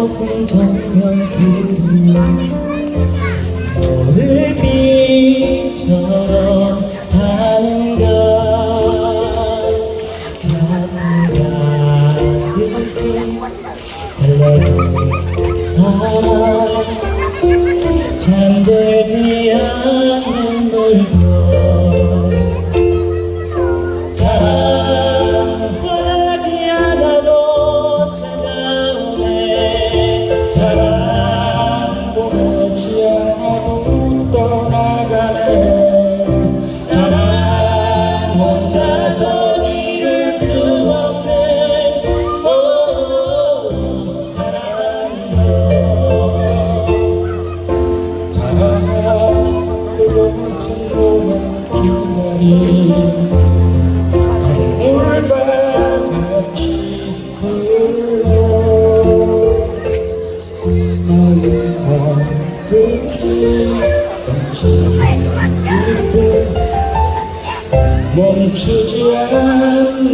운명들이 노을빛처럼 타는 걸 가슴 가득히 설레게 알아 잠들지 않는 놀 떠나가네 사랑 혼자서 이룰 수 없는 오 사랑이여 자라 그것은 보면 기다리 강물과 같이 흘러 나를 가득히 멈추지 않는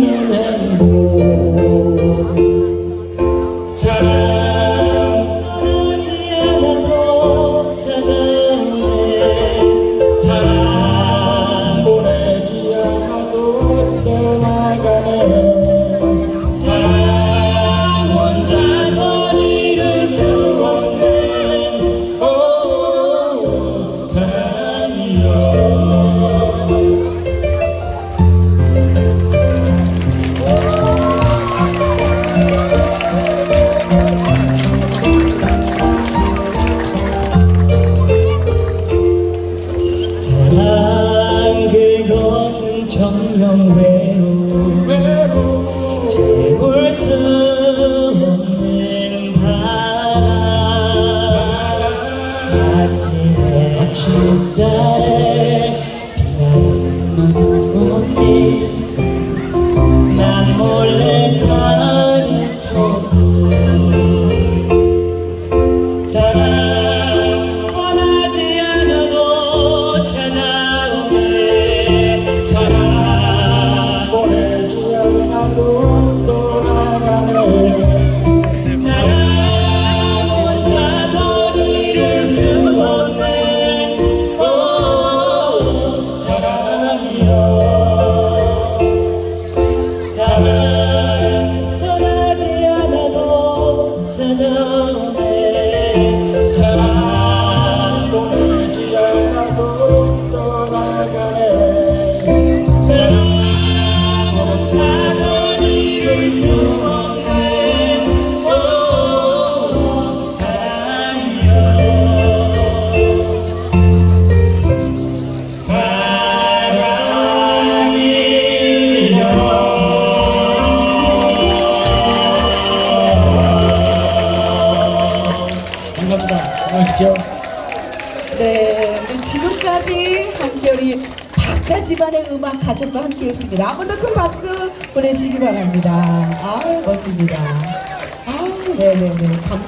照亮未。 감사합니다. 고맙습니다. 네, 우리 지금까지 한결이 박가 집안의 음악 가족과 함께 했습니다. 한 번 더 큰 박수 보내시기 바랍니다. 아, 멋집니다. 아, 네네네. 감동.